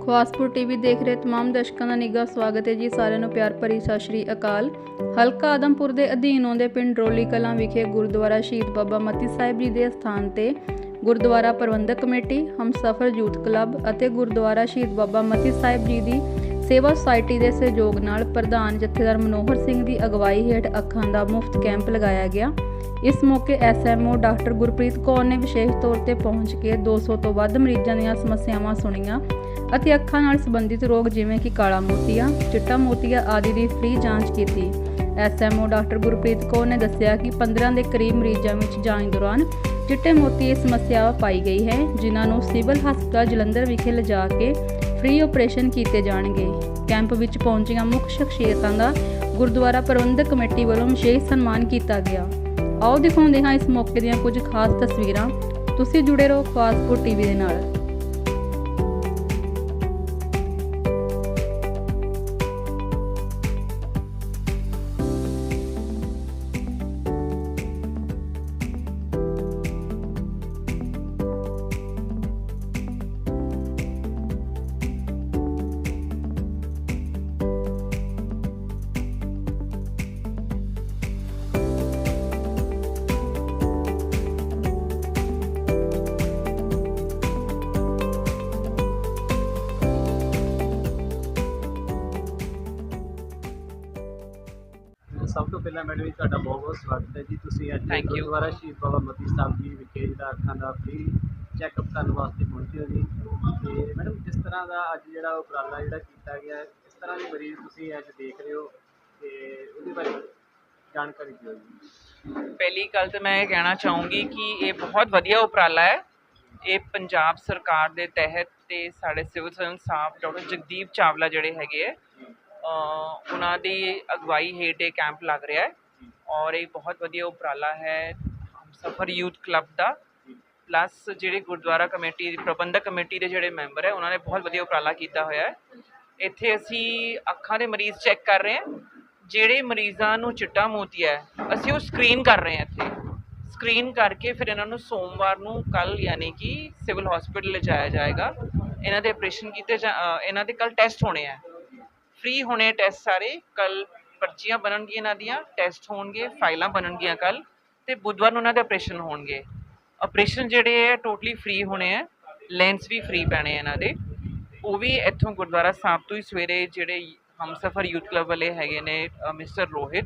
Khawaspur TV ਦੇਖ ਰਹੇ तमाम ਦਰਸ਼ਕਾਂ ਦਾ ਨਿੱਘਾ ਸਵਾਗਤ ਹੈ ਜੀ ਸਾਰਿਆਂ ਨੂੰ ਪਿਆਰ ਭਰੀ ਸਤਿ ਸ਼੍ਰੀ ਅਕਾਲ ਹਲਕਾ ਆਦਮਪੁਰ ਦੇ ਅਧੀਨ ਆਉਂਦੇ ਪਿੰਡ ਰੋਲੀ ਕਲਾਂ ਵਿਖੇ ਗੁਰਦੁਆਰਾ ਸ਼ਹੀਦ ਬਾਬਾ ਮਤੀ ਸਾਹਿਬ ਜੀ ਦੇ ਸਥਾਨ ਤੇ Gurdwara Prabandhak committee Humsafar youth club ਅਤੇ ਗੁਰਦੁਆਰਾ ਸ਼ਹੀਦ ਬਾਬਾ ਮਤੀ ਸਾਹਿਬ ਜੀ ਦੀ ਸੇਵਾ ਸੁਸਾਇਟੀ ਦੇ ਸਹਿਯੋਗ ਨਾਲ ਪ੍ਰਧਾਨ ਜਥੇਦਾਰ ਮਨੋਹਰ ਸਿੰਘ ਦੀ ਅਗਵਾਈ ਹੇਠ ਅੱਖਾਂ ਦਾ ਮੁਫਤ ਕੈਂਪ ਲਗਾਇਆ ਗਿਆ ਇਸ ਮੌਕੇ ਐਸਐਮਓ ਡਾਕਟਰ ਗੁਰਪ੍ਰੀਤ ਕੌਰ ਨੇ ਵਿਸ਼ੇਸ਼ ਤੌਰ ਤੇ ਪਹੁੰਚ ਕੇ 200 ਤੋਂ ਵੱਧ ਮਰੀਜ਼ਾਂ ਦੀਆਂ ਸਮੱਸਿਆਵਾਂ ਸੁਣੀਆਂ ਅਤੇ ਅੱਖਾਂ ਨਾਲ ਸੰਬੰਧਿਤ ਰੋਗ ਜਿਵੇਂ ਕਿ ਕਾਲਾ ਮੋਤੀਆ, ਚਿੱਟਾ ਮੋਤੀਆ ਆਦਿ ਦੀ ਫ੍ਰੀ ਜਾਂਚ ਕੀਤੀ। ਐਸਐਮਓ ਡਾਕਟਰ ਗੁਰਪ੍ਰੀਤ ਕੌਰ ਨੇ ਦੱਸਿਆ ਕਿ 15 ਦੇ ਕਰੀਬ ਮਰੀਜ਼ਾਂ ਵਿੱਚ ਜਾਂਚ ਦੌਰਾਨ ਚਿੱਟੇ ਮੋਤੀ ਦੀ ਸਮੱਸਿਆ ਪਾਈ ਗਈ ਹੈ, ਜਿਨ੍ਹਾਂ ਨੂੰ ਸਿਵਲ ਹਸਪਤਾਲ ਜਲੰਧਰ ਵਿਖੇ ਲਿਜਾ ਕੇ ਫ੍ਰੀ ਆਪਰੇਸ਼ਨ ਕੀਤੇ ਜਾਣਗੇ। ਕੈਂਪ ਵਿੱਚ ਪਹੁੰਚੀਆਂ ਮੁੱਖ ਸ਼ਖਸੀਅਤਾਂ ਦਾ ਗੁਰਦੁਆਰਾ ਪ੍ਰਬੰਧਕ ਕਮੇਟੀ ਵੱਲੋਂ ਵਿਸ਼ੇਸ਼ ਸਨਮਾਨ ਕੀਤਾ ਗਿਆ। ਆਓ ਦਿਖਾਉਂਦੇ ਹਾਂ ਇਸ ਮੌਕੇ ਦੀਆਂ ਕੁਝ ਖਾਸ ਤਸਵੀਰਾਂ। ਤੁਸੀਂ ਜੁੜੇ ਰਹੋ ਖਾਸਪੁਰ ਟੀਵੀ ਦੇ ਨਾਲ। ਤੋਂ ਪਹਿਲਾਂ ਮੈਡਮ ਜੀ ਤੁਹਾਡਾ ਬਹੁਤ ਬਹੁਤ ਸਵਾਗਤ ਹੈ ਜੀ। ਤੁਸੀਂ ਅੱਜ Thank you. ਗੁਰਦੁਆਰਾ ਸ਼ਹੀਦ ਬਾਬਾ ਮਤੀ ਸਾਹਿਬ ਜੀ ਵਿਖੇ ਜਿਹੜਾ ਅੱਖਾਂ ਦਾ ਫ੍ਰੀ ਚੈੱਕਅਪ ਕਰਨ ਵਾਸਤੇ ਪਹੁੰਚੇ ਹੋ ਜੀ। ਤੇ ਮੈਡਮ ਜਿਸ ਤਰ੍ਹਾਂ ਦਾ ਅੱਜ ਜਿਹੜਾ ਉਪਰਾਲਾ ਜਿਹੜਾ ਕੀਤਾ ਗਿਆ ਹੈ ਇਸ ਤਰ੍ਹਾਂ ਦੇ ਮਰੀਜ਼ ਤੁਸੀਂ ਅੱਜ ਦੇਖ ਰਹੇ ਹੋ ਤੇ ਉਹਦੇ ਬਾਰੇ ਜਾਣਕਾਰੀ ਦਿਓ ਜੀ। ਪਹਿਲੀ ਗੱਲ ਤਾਂ ਮੈਂ ਇਹ ਕਹਿਣਾ ਚਾਹੂੰਗੀ ਕਿ ਇਹ ਬਹੁਤ ਵਧੀਆ ਉਪਰਾਲਾ ਹੈ। ਇਹ ਪੰਜਾਬ ਸਰਕਾਰ ਦੇ ਤਹਿਤ ਤੇ ਸਾਡੇ ਸਿਵਲ ਸਰਜਨ ਸਾਹਿਬ ਡਾਕਟਰ ਜਗਦੀਪ ਚਾਵਲਾ ਜਿਹੜੇ ਹੈਗੇ ਹੈ ਉਹਨਾਂ ਦੀ ਅਗਵਾਈ ਹੇਠ ਇਹ ਕੈਂਪ ਲੱਗ ਰਿਹਾ ਹੈ ਔਰ ਇਹ ਬਹੁਤ ਵਧੀਆ ਉਪਰਾਲਾ ਹੈ ਸਫਰ ਯੂਥ ਕਲੱਬ ਦਾ। ਪਲੱਸ ਜਿਹੜੇ ਗੁਰਦੁਆਰਾ ਕਮੇਟੀ ਦੀ ਪ੍ਰਬੰਧਕ ਕਮੇਟੀ ਦੇ ਜਿਹੜੇ ਮੈਂਬਰ ਹੈ, ਉਹਨਾਂ ਨੇ ਬਹੁਤ ਵਧੀਆ ਉਪਰਾਲਾ ਕੀਤਾ ਹੋਇਆ ਹੈ। ਇੱਥੇ ਅਸੀਂ ਅੱਖਾਂ ਦੇ ਮਰੀਜ਼ ਚੈੱਕ ਕਰ ਰਹੇ ਹਾਂ। ਜਿਹੜੇ ਮਰੀਜ਼ਾਂ ਨੂੰ ਚਿੱਟਾ ਮੋਤੀਆ ਹੈ ਅਸੀਂ ਉਹ ਸਕਰੀਨ ਕਰ ਰਹੇ ਹਾਂ ਇੱਥੇ। ਸਕਰੀਨ ਕਰਕੇ ਫਿਰ ਇਹਨਾਂ ਨੂੰ ਸੋਮਵਾਰ ਨੂੰ ਕੱਲ ਯਾਨੀ ਕਿ ਸਿਵਲ ਹਸਪੀਟਲ ਲਿਜਾਇਆ ਜਾਏਗਾ। ਇਹਨਾਂ ਦੇ ਆਪਰੇਸ਼ਨ ਕੀਤੇ ਜਾ ਇਹਨਾਂ ਦੇ ਕੱਲ ਟੈਸਟ ਹੋਣੇ ਆ ਫ੍ਰੀ ਹੋਣੇ ਟੈਸਟ ਸਾਰੇ। ਕੱਲ ਪਰਚੀਆਂ ਬਣਨਗੀਆਂ ਇਹਨਾਂ ਦੀਆਂ ਟੈਸਟ ਹੋਣਗੇ, ਫਾਈਲਾਂ ਬਣਨਗੀਆਂ ਕੱਲ ਤੇ ਬੁੱਧਵਾਰ ਨੂੰ ਉਹਨਾਂ ਦੇ ਆਪਰੇਸ਼ਨ ਹੋਣਗੇ। ਆਪਰੇਸ਼ਨ ਜਿਹੜੇ ਹੈ ਟੋਟਲੀ ਫ੍ਰੀ ਹੋਣੇ ਆ। ਲੈਂਸ ਵੀ ਫ੍ਰੀ ਪੈਣੇ ਆ ਇਹਨਾਂ ਦੇ। ਉਹ ਵੀ ਇੱਥੋਂ ਗੁਰਦੁਆਰਾ ਸਾਹਿਬ ਤੋਂ ਹੀ ਸਵੇਰੇ ਜਿਹੜੇ ਹਮਸਫਰ ਯੂਥ ਕਲੱਬ ਵਾਲੇ ਹੈਗੇ ਨੇ ਮਿਸਟਰ ਰੋਹਿਤ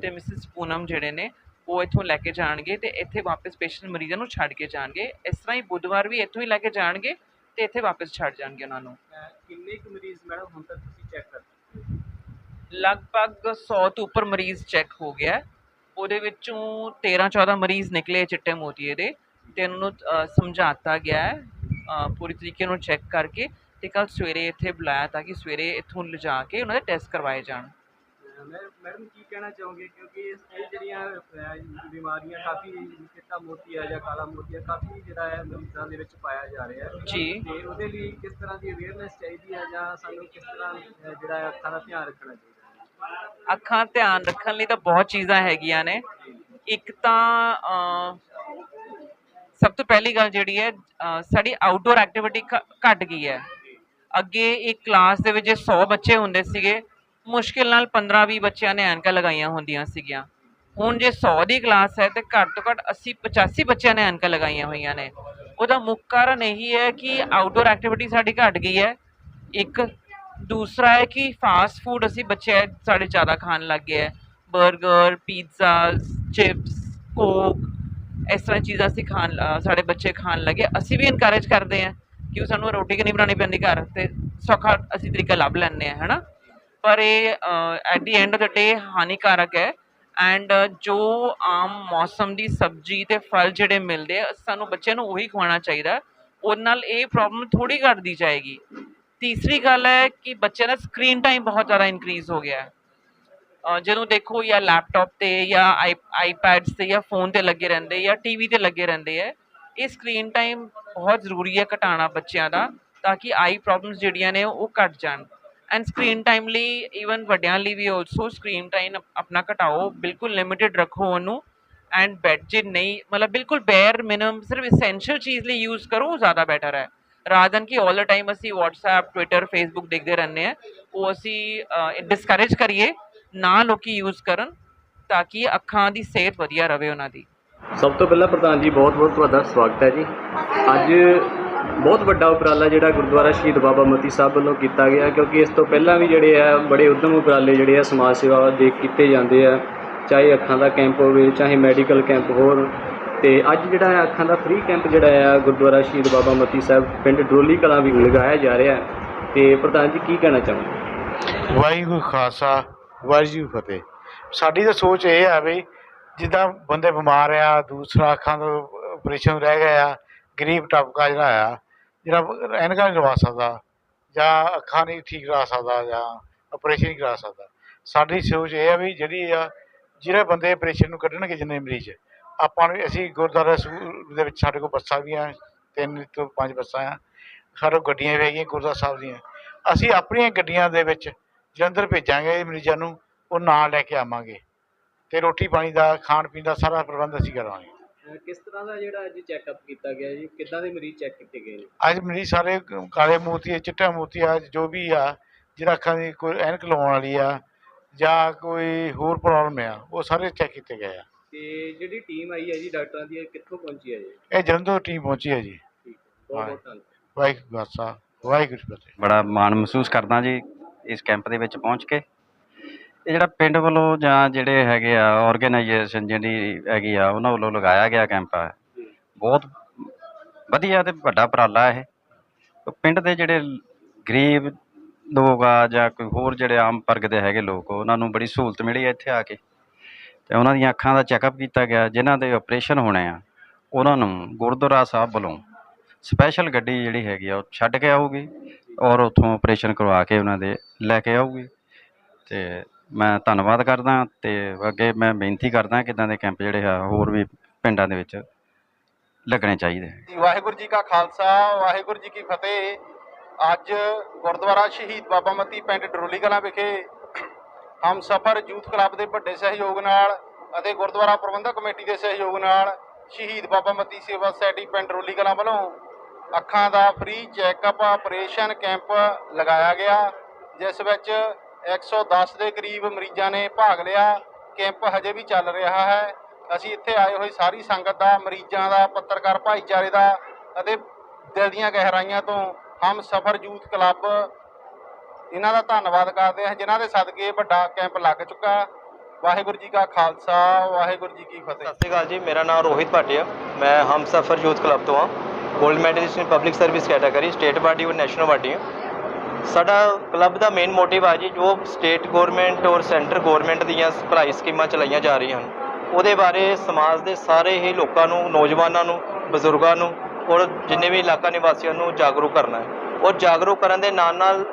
ਤੇ ਮਿਸਿਸ ਪੂਨਮ ਜਿਹੜੇ ਨੇ, ਉਹ ਇੱਥੋਂ ਲੈ ਕੇ ਜਾਣਗੇ ਤੇ ਇੱਥੇ ਵਾਪਸ ਪੇਸ਼ੈਂਟ ਮਰੀਜ਼ਾਂ ਨੂੰ ਛੱਡ ਕੇ ਜਾਣਗੇ। ਇਸ ਤਰ੍ਹਾਂ ਹੀ ਬੁੱਧਵਾਰ ਵੀ ਇੱਥੋਂ ਹੀ ਲੈ ਕੇ ਜਾਣਗੇ। ਤੇ ਇੱਥੇ ਵਾਪਸ ਛੱਡ ਜਾਣਗੇ ਉਹਨਾਂ ਨੂੰ ਕਿੰਨੇ ਕੁ ਮਰੀਜ਼ ਮੈਡਮ ਹੁਣ ਤੱਕ ਤੁਸੀਂ ਚੈੱਕ ਕਰ? ਲਗਭਗ 100 ਤੋਂ ਉੱਪਰ ਮਰੀਜ਼ ਚੈੱਕ ਹੋ ਗਿਆ। ਉਹਦੇ ਵਿੱਚੋਂ 13 14 ਮਰੀਜ਼ ਨਿਕਲੇ ਚਿੱਟੇ ਮੋਤੀਏ ਦੇ ਤੇ ਉਹਨਾਂ ਨੂੰ ਸਮਝਾਤਾ ਗਿਆ ਹੈ ਪੂਰੀ ਤਰੀਕੇ ਨਾਲ ਚੈੱਕ ਕਰਕੇ ਤੇ ਕੱਲ ਸਵੇਰੇ ਇੱਥੇ ਬੁਲਾਇਆ ਤਾਂ ਕਿ ਸਵੇਰੇ ਇੱਥੋਂ ਲਿਜਾ ਕੇ ਉਹਨਾਂ ਦੇ ਟੈਸਟ ਕਰਵਾਏ ਜਾਣ ਮੈਡਮ ਕੀ ਕਹਿਣਾ ਚਾਹੋਗੇ? ਕਿਉਂਕਿ ਇਹ ਜਿਹੜੀਆਂ ਅਹ, ਬਿਮਾਰੀਆਂ ਕਾਫੀ ਚਿੱਟਾ ਮੋਤੀ ਹੈ ਜਾਂ ਕਾਲਾ ਮੋਤੀ ਹੈ ਕਾਫੀ ਜਿਹੜਾ ਹੈ ਮਰੀਜ਼ਾਂ ਦੇ ਵਿੱਚ ਪਾਇਆ ਜਾ ਰਿਹਾ ਹੈ। ਜੀ। ਤੇ ਉਹਦੇ ਲਈ ਕਿਸ ਤਰ੍ਹਾਂ ਦੀ ਅਵੇਅਰਨੈਸ ਚਾਹੀਦੀ ਹੈ ਜਾਂ ਸਾਨੂੰ ਕਿਸ ਤਰ੍ਹਾਂ ਅਹ, ਜਿਹੜਾ ਹੈ ਅੱਖਾਂ ਦਾ ਧਿਆਨ ਰੱਖਣਾ ਚਾਹੀਦਾ ਹੈ? ਅੱਖਾਂ ਧਿਆਨ ਰੱਖਣ ਲਈ ਤਾਂ ਬਹੁਤ ਚੀਜ਼ਾਂ ਹੈਗੀਆਂ ਨੇ। ਇੱਕ ਤਾਂ ਸਭ ਤੋਂ ਪਹਿਲੀ ਗੱਲ ਜਿਹੜੀ ਹੈ ਸਾਡੀ ਆਊਟਡੋਰ ਐਕਟੀਵਿਟੀ ਘਟ ਗਈ ਹੈ। ਅੱਗੇ ਇੱਕ ਕਲਾਸ ਦੇ ਵਿੱਚ ਜੇ 100 ਬੱਚੇ ਹੁੰਦੇ ਸੀਗੇ। ਮੁਸ਼ਕਿਲ ਨਾਲ 15-20 ਬੱਚਿਆਂ ਨੇ ਐਨਕਾਂ ਲਗਾਈਆਂ ਹੁੰਦੀਆਂ ਸੀਗੀਆਂ। ਹੁਣ ਜੇ 100 ਦੀ ਕਲਾਸ ਹੈ ਤੇ ਘੱਟ ਤੋਂ ਘੱਟ 80-85 ਬੱਚਿਆਂ ਨੇ ਐਨਕਾਂ ਲਗਾਈਆਂ ਹੋਈਆਂ ਨੇ। ਉਹਦਾ ਮੁੱਖ ਕਾਰਨ ਇਹੀ ਹੈ ਕਿ ਆਊਟਡੋਰ ਐਕਟੀਵਿਟੀ ਸਾਡੀ ਘਟ ਗਈ ਹੈ। ਇੱਕ ਦੂਸਰਾ ਹੈ ਕਿ ਫਾਸਟ ਫੂਡ ਅਸੀਂ ਬੱਚੇ ਸਾਡੇ ਜ਼ਿਆਦਾ ਖਾਣ ਲੱਗ ਗਏ ਹੈ। 버ਗਰ ਪੀਜ਼ਾ ਚਿਪਸ ਕੋਕ ਇਸ ਤਰ੍ਹਾਂ ਚੀਜ਼ਾਂ ਅਸੀਂ ਖਾਣ ਲ- ਸਾਡੇ ਬੱਚੇ ਖਾਣ ਲੱਗੇ। ਅਸੀਂ ਵੀ ਇਨਕਰੇਜ ਕਰਦੇ ਹਾਂ ਕਿ ਉਹ ਸਾਨੂੰ ਰੋਟੀ ਕਿ ਨਹੀਂ ਬਣਾਉਣੀ ਪੈਂਦੀ ਘਰ ਤੇ ਸੌਖਾ ਅਸੀਂ ਤਰੀਕਾ ਲੱਭ ਲੈਂਦੇ ਹਾਂ, ਹੈਨਾ? ਪਰ ਇਹ at the end of the day ਹਾਨੀਕਾਰਕ ਹੈ। ਐਂਡ ਜੋ ਆਮ ਮੌਸਮ ਦੀ ਸਬਜ਼ੀ ਤੇ ਫਲ ਜਿਹੜੇ ਮਿਲਦੇ ਆ, ਸਾਨੂੰ ਬੱਚਿਆਂ ਨੂੰ ਉਹੀ ਖਵਾਉਣਾ ਚਾਹੀਦਾ ਉਹਦੇ ਨਾਲ ਇਹ ਪ੍ਰੋਬਲਮ ਥੋੜੀ ਘਟਦੀ ਜਾਏਗੀ। ਤੀਸਰੀ ਗੱਲ ਹੈ ਕਿ ਬੱਚਿਆਂ ਦਾ ਸਕਰੀਨ ਟਾਈਮ ਬਹੁਤ ਜ਼ਿਆਦਾ ਇਨਕਰੀਜ਼ ਹੋ ਗਿਆ ਹੈ। ਜਦੋਂ ਦੇਖੋ ਜਾਂ ਲੈਪਟਾਪ ਤੇ ਜਾਂ ਆਈਪੈਡਸ ਤੇ ਜਾਂ ਫੋਨ ਤੇ ਲੱਗੇ ਰਹਿੰਦੇ ਜਾਂ ਟੀਵੀ ਤੇ ਲੱਗੇ ਰਹਿੰਦੇ ਹੈ, ਇਹ ਸਕਰੀਨ ਟਾਈਮ ਬਹੁਤ ਜ਼ਰੂਰੀ ਹੈ ਘਟਾਉਣਾ ਬੱਚਿਆਂ ਦਾ, ਤਾਂ ਕਿ ਆਈ ਪ੍ਰੋਬਲਮਸ ਜਿਹੜੀਆਂ ਨੇ ਉਹ ਘਟ ਜਾਣ। ਐਂਡ ਸਕਰੀਨ ਟਾਈਮ ਲਈ ਈਵਨ ਵੱਡਿਆਂ ਲਈ ਵੀ ਆਲਸੋ ਸਕਰੀਨ ਟਾਈਮ ਆਪਣਾ ਘਟਾਓ, ਬਿਲਕੁਲ ਲਿਮਿਟਿਡ ਰੱਖੋ ਉਹਨੂੰ ਐਂਡ ਬੈਡ ਜੇ ਨਹੀਂ, ਮਤਲਬ ਬਿਲਕੁਲ ਬੇਅਰ ਮਿਨੀਮਮ ਸਿਰਫ ਐਸੈਂਸ਼ੀਅਲ ਚੀਜ਼ ਲਈ ਯੂਜ਼ ਕਰੋ, ਉਹ ਜ਼ਿਆਦਾ ਬੈਟਰ ਹੈ। ਰਾਦਨ ਕਿ 올 ਦ ਟਾਈਮ ਅਸੀਂ WhatsApp, Twitter, Facebook ਦੇਖਦੇ ਰਹਿੰਦੇ ਆ ਉਹ ਅਸੀਂ ਡਿਸਕਰੇਜ ਕਰੀਏ, ਨਾ ਲੋਕੀ ਯੂਜ਼ ਕਰਨ ਤਾਂ ਕਿ ਅੱਖਾਂ ਦੀ ਸਿਹਤ ਵਧੀਆ ਰਹੇ ਉਹਨਾਂ ਦੀ। ਸਭ ਤੋਂ ਪਹਿਲਾਂ ਪ੍ਰਧਾਨ ਜੀ ਬਹੁਤ ਬਹੁਤ ਤੁਹਾਡਾ ਸਵਾਗਤ ਹੈ ਜੀ। ਅੱਜ ਬਹੁਤ ਵੱਡਾ ਉਪਰਾਲਾ ਜਿਹੜਾ ਗੁਰਦੁਆਰਾ ਸ਼ਹੀਦ ਬਾਬਾ ਮਤੀ ਸਾਹਿਬ ਵੱਲੋਂ ਕੀਤਾ ਗਿਆ, ਕਿਉਂਕਿ ਇਸ ਤੋਂ ਪਹਿਲਾਂ ਵੀ ਜਿਹੜੇ ਆ, ਬੜੇ ਉਦਮ ਉਪਰਾਲੇ ਜਿਹੜੇ ਆ ਸਮਾਜ ਸੇਵਾ ਦੇ ਕੀਤੇ ਜਾਂਦੇ ਆ, ਚਾਹੇ ਅੱਖਾਂ ਦਾ ਕੈਂਪ ਹੋਵੇ, ਚਾਹੇ ਮੈਡੀਕਲ ਕੈਂਪ ਹੋਰ। ਤੇ ਅੱਜ ਜਿਹੜਾ ਹੈ, ਅੱਖਾਂ ਦਾ ਫ੍ਰੀ ਕੈਂਪ ਜਿਹੜਾ ਆ, ਗੁਰਦੁਆਰਾ ਸ਼ਹੀਦ ਬਾਬਾ ਮਤੀ ਸਾਹਿਬ ਪਿੰਡ ਡਰੋਲੀ ਕਲਾਂ ਵੀ ਲਗਾਇਆ ਜਾ ਰਿਹਾ। ਹੈ ਤੇ ਪ੍ਰਧਾਨ ਜੀ, ਕੀ ਕਹਿਣਾ ਚਾਹੁੰਦੇ ਵਾਹਿਗੁਰੂ ਖਾਲਸਾ, ਵਾਹਿਗੁਰੂ ਫਤਿਹ। ਸਾਡੀ ਤਾਂ ਸੋਚ ਇਹ ਆ ਵੀ ਜਿੱਦਾਂ ਬੰਦੇ ਬਿਮਾਰ ਆ, ਦੂਸਰਾ ਅੱਖਾਂ ਦਾ ਆਪਰੇਸ਼ਨ ਰਹਿ ਗਿਆ ਆ, ਗਰੀਬ ਟਬਕਾ ਜਿਹੜਾ ਆ ਜਿਹੜਾ ਐਨਕਾਂ ਨਹੀਂ ਲਵਾ ਸਕਦਾ, ਜਾਂ ਅੱਖਾਂ ਨਹੀਂ ਠੀਕ ਕਰਾ ਸਕਦਾ, ਜਾਂ ਆਪਰੇਸ਼ਨ ਨਹੀਂ ਕਰਾ ਸਕਦਾ। ਸਾਡੀ ਸੋਚ ਇਹ ਆ ਵੀ ਜਿਹੜੀ ਆ, ਜਿਹੜੇ ਬੰਦੇ ਆਪਰੇਸ਼ਨ ਨੂੰ ਕੱਢਣਗੇ ਜਿੰਨੇ ਮਰੀਜ਼, ਆਪਾਂ ਨੂੰ ਅਸੀਂ ਗੁਰਦੁਆਰਾ ਸਕੂਲ ਦੇ ਵਿੱਚ ਸਾਡੇ ਕੋਲ ਬੱਸਾਂ ਵੀ ਆ, ਤਿੰਨ ਤੋਂ ਪੰਜ ਬੱਸਾਂ ਆ, ਸਾਡੇ ਕੋਲ ਗੱਡੀਆਂ ਵੀ ਹੈਗੀਆਂ ਗੁਰਦੁਆਰਾ ਸਾਹਿਬ ਦੀਆਂ। ਅਸੀਂ ਆਪਣੀਆਂ ਗੱਡੀਆਂ ਦੇ ਵਿੱਚ ਜਲੰਧਰ ਭੇਜਾਂਗੇ ਮਰੀਜ਼ਾਂ ਨੂੰ, ਉਹ ਨਾਲ ਲੈ ਕੇ ਆਵਾਂਗੇ। ਤੇ ਰੋਟੀ ਪਾਣੀ ਦਾ ਖਾਣ ਪੀਣ ਦਾ ਸਾਰਾ ਪ੍ਰਬੰਧ ਅਸੀਂ ਕਰਾਂਗੇ। ਕਿਸ ਤਰ੍ਹਾਂ ਦਾ ਜਿਹੜਾ ਅੱਜ ਚੈੱਕਅਪ ਕੀਤਾ ਗਿਆ ਜੀ? ਕਿੱਦਾਂ ਦੇ ਮਰੀਜ਼ ਚੈੱਕ ਕੀਤੇ ਗਏ ਨੇ? ਅੱਜ ਮਰੀਜ਼ ਸਾਰੇ ਕਾਲੇ ਮੋਤੀ ਚਿੱਟਾ ਮੋਤੀ ਆ ਜੋ ਵੀ ਆ ਜਿਹੜਾ ਅੱਖਾਂ ਦੀ ਕੋਈ ਐਨਕ ਲਵਾਉਣ ਵਾਲੀ ਆ ਜਾਂ ਕੋਈ ਹੋਰ ਪ੍ਰੋਬਲਮ ਆ ਉਹ ਸਾਰੇ ਚੈੱਕ ਕੀਤੇ ਗਏ ਆ। ਤੇ ਜਿਹੜੀ ਟੀਮ ਆਈ ਹੈ ਜੀ ਡਾਕਟਰਾਂ ਦੀ ਇਹ ਕਿੱਥੋਂ ਪਹੁੰਚੀ ਹੈ ਜੀ? ਇਹ ਜਲੰਧਰ ਟੀਮ ਪਹੁੰਚੀ ਹੈ ਜੀ। ਠੀਕ ਬਹੁਤ ਬਹੁਤ ਧੰਨਵਾਦ। ਵਾਹਿਗੁਰੂ ਖਾਲਸਾ ਵਾਹਿਗੁਰੂ ਜੀ ਕੀ ਫਤਿਹ। ਬੜਾ ਮਾਣ ਮਹਿਸੂਸ ਕਰਦਾ ਜੀ ਇਸ ਕੈਂਪ ਦੇ ਵਿੱਚ ਪਹੁੰਚ ਕੇ। ਇਹ ਜਿਹੜਾ ਪਿੰਡ ਵੱਲੋਂ ਜਾਂ ਜਿਹੜੇ ਹੈਗੇ ਆ ਆਰਗੇਨਾਈਜੇਸ਼ਨ ਜਿਹੜੀ ਹੈਗੀ ਆ, ਉਹਨਾਂ ਵੱਲੋਂ ਲਗਾਇਆ ਗਿਆ ਕੈਂਪ ਆ। ਬਹੁਤ ਵਧੀਆ ਤੇ ਵੱਡਾ ਉਪਰਾਲਾ ਇਹ। ਪਿੰਡ ਦੇ ਜਿਹੜੇ ਗਰੀਬ ਲੋਕ ਆ ਜਾਂ ਕੋਈ ਹੋਰ ਜਿਹੜੇ ਆਮ ਵਰਗ ਦੇ ਹੈਗੇ ਲੋਕ, ਉਹਨਾਂ ਨੂੰ ਬੜੀ ਸਹੂਲਤ ਮਿਲੀ ਹੈ ਇੱਥੇ ਆ ਕੇ। ਤੇ ਉਹਨਾਂ ਦੀਆਂ ਅੱਖਾਂ ਦਾ ਚੈੱਕਅਪ ਕੀਤਾ ਗਿਆ, ਜਿਨ੍ਹਾਂ ਦੇ ਆਪਰੇਸ਼ਨ ਹੋਣੇ ਆ, ਉਹਨਾਂ ਨੂੰ ਗੁਰਦੁਆਰਾ ਸਾਹਿਬ ਵੱਲੋਂ ਸਪੈਸ਼ਲ ਗੱਡੀ ਜਿਹੜੀ ਹੈਗੀ ਆ, ਉਹ ਛੱਡ ਕੇ ਆਊਗੀ ਔਰ ਉੱਥੋਂ ਆਪਰੇਸ਼ਨ ਕਰਵਾ ਕੇ ਉਹਨਾਂ ਦੇ ਲੈ ਕੇ ਆਊਗੀ। ਤੇ ਮੈਂ ਧੰਨਵਾਦ ਕਰਦਾ ਤੇ ਅੱਗੇ ਮੈਂ ਬੇਨਤੀ ਕਰਦਾ ਕਿ ਇਦਾਂ ਦੇ ਕੈਂਪ ਜਿਹੜੇ ਆ, ਹੋਰ ਵੀ ਪਿੰਡਾਂ ਦੇ ਵਿੱਚ ਲੱਗਣੇ ਚਾਹੀਦੇ ਵਾਹਿਗੁਰੂ ਜੀ ਕਾ ਖਾਲਸਾ, ਵਾਹਿਗੁਰੂ ਜੀ ਕੀ ਫਤਿਹ। ਅੱਜ ਗੁਰਦੁਆਰਾ ਸ਼ਹੀਦ ਬਾਬਾ ਮਤੀ ਪਿੰਡ ਡਰੋਲੀ ਕਲਾਂ ਵਿਖੇ ਹਮ ਸਫਰ ਯੂਥ ਕਲੱਬ ਦੇ ਵੱਡੇ ਸਹਿਯੋਗ ਨਾਲ ਅਤੇ ਗੁਰਦੁਆਰਾ ਪ੍ਰਬੰਧਕ ਕਮੇਟੀ ਦੇ ਸਹਿਯੋਗ ਨਾਲ ਸ਼ਹੀਦ ਬਾਬਾ ਮਤੀ ਸੇਵਾ ਸੁਸਾਇਟੀ ਪਿੰਡ ਡਰੋਲੀ ਕਲਾਂ ਵੱਲੋਂ ਅੱਖਾਂ ਦਾ ਫ੍ਰੀ ਚੈੱਕਅਪ ਆਪਰੇਸ਼ਨ ਕੈਂਪ ਲਗਾਇਆ ਗਿਆ, ਜਿਸ ਵਿੱਚ 110 ਦੇ ਕਰੀਬ ਮਰੀਜ਼ਾਂ ਨੇ ਭਾਗ ਲਿਆ। ਕੈਂਪ ਹਜੇ ਵੀ ਚੱਲ ਰਿਹਾ ਹੈ। ਅਸੀਂ ਇੱਥੇ ਆਏ ਹੋਏ ਸਾਰੀ ਸੰਗਤ ਦਾ, ਮਰੀਜ਼ਾਂ ਦਾ, ਪੱਤਰਕਾਰ ਭਾਈਚਾਰੇ ਦਾ ਅਤੇ ਦਿਲ ਦੀਆਂ ਗਹਿਰਾਈਆਂ ਤੋਂ ਹਮ ਸਫਰ ਯੂਥ ਕਲੱਬ ਇਹਨਾਂ ਦਾ ਧੰਨਵਾਦ ਕਰਦੇ ਹਾਂ, ਜਿਨ੍ਹਾਂ ਦੇ ਸਦਕੇ ਵੱਡਾ ਕੈਂਪ ਲੱਗ ਚੁੱਕਾ। ਵਾਹਿਗੁਰੂ ਜੀ ਕਾ ਖਾਲਸਾ, ਵਾਹਿਗੁਰੂ ਜੀ ਕੀ ਫਤਿਹ। ਸਤਿ ਸ਼੍ਰੀ ਅਕਾਲ ਜੀ, ਮੇਰਾ ਨਾਮ ਰੋਹਿਤ ਭਾਟੀਆ। ਮੈਂ ਹਮਸਫਰ ਯੂਥ ਕਲੱਬ ਤੋਂ ਹਾਂ। Gold medallist in public service category state body ਔਰ ਨੈਸ਼ਨਲ ਬਾਡੀ ਹਾਂ। ਸਾਡਾ ਕਲੱਬ ਦਾ ਮੇਨ ਮੋਟਿਵ ਆ ਜੀ ਜੋ ਸਟੇਟ ਗਵਰਨਮੈਂਟ ਔਰ ਸੈਂਟਰ ਗਵਰਨਮੈਂਟ ਦੀਆਂ ਭਲਾਈ ਸਕੀਮਾਂ ਚਲਾਈਆਂ ਜਾ ਰਹੀਆਂ ਹਨ। ਉਹਦੇ ਬਾਰੇ ਸਮਾਜ ਦੇ ਸਾਰੇ ਹੀ ਲੋਕਾਂ ਨੂੰ ਨੌਜਵਾਨਾਂ ਨੂੰ ਬਜ਼ੁਰਗਾਂ ਨੂੰ ਔਰ ਜਿੰਨੇ ਵੀ ਇਲਾਕਾ ਨਿਵਾਸੀਆਂ ਨੂੰ ਜਾਗਰੂਕ ਕਰਨਾ ਹੈ। ਔਰ ਜਾਗਰੂਕ ਕਰਨ ਦੇ ਨਾਲ ਨਾਲ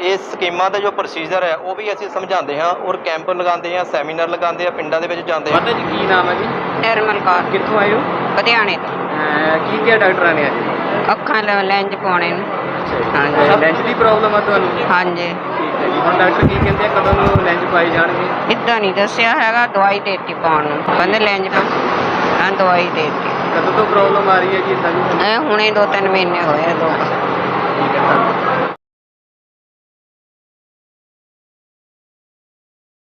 ਇਹ ਸਕੀਮਾਂ ਦਾ ਜੋ ਪ੍ਰੋਸੀਜਰ ਹੈ ਉਹ ਵੀ ਅਸੀਂ ਸਮਝਾਉਂਦੇ ਹਾਂ ਔਰ ਕੈਂਪ ਲਗਾਉਂਦੇ ਹਾਂ ਸੈਮੀਨਾਰ ਲਗਾਉਂਦੇ ਹਾਂ ਪਿੰਡਾਂ ਦੇ ਵਿੱਚ ਜਾਂਦੇ ਹਾਂ। ਮਾਤਾ ਜੀ ਕੀ ਨਾਮ ਹੈ ਜੀ? ਨਿਰਮਲ ਕੌਰ। ਕਿੱਥੋਂ ਆਏ ਹੋ? ਲੁਧਿਆਣੇ ਤੋਂ। ਕੀ ਕਿਹਾ ਡਾਕਟਰਾਂ ਨੇ ਅੱਜ? ਅੱਖਾਂ ਲੈਂਜ ਪਾਉਣੇ ਨੂੰ। ਹਾਂਜੀ। ਅੱਛਾ ਲੈਂਸ ਦੀ ਪ੍ਰੋਬਲਮ ਆ ਤੁਹਾਨੂੰ? ਹਾਂਜੀ। ਠੀਕ ਹੈ ਜੀ। ਹੁਣ ਡਾਕਟਰ ਕੀ ਕਹਿੰਦੇ ਆ? ਕਦੋਂ ਨੂੰ ਲੈਂਸ ਪਾਏ ਜਾਣਗੇ? ਇਦਾਂ ਨਹੀਂ ਦੱਸਿਆ ਹੈਗਾ ਦਵਾਈ ਦੇਤੀ ਪਾਉਣ ਨੂੰ। ਕਹਿੰਦੇ ਲੈਂਜ ਪਾ ਹਾਂ ਦਵਾਈ ਦੇਤੀ। ਕਦੋਂ ਤੋਂ ਪ੍ਰੋਬਲਮ ਆ ਰਹੀ ਹੈ ਜੀ ਦੀ? ਐ ਹੁਣੇ ਦੋ ਤਿੰਨ ਮਹੀਨੇ ਹੋਏ ਆ ਦੋ।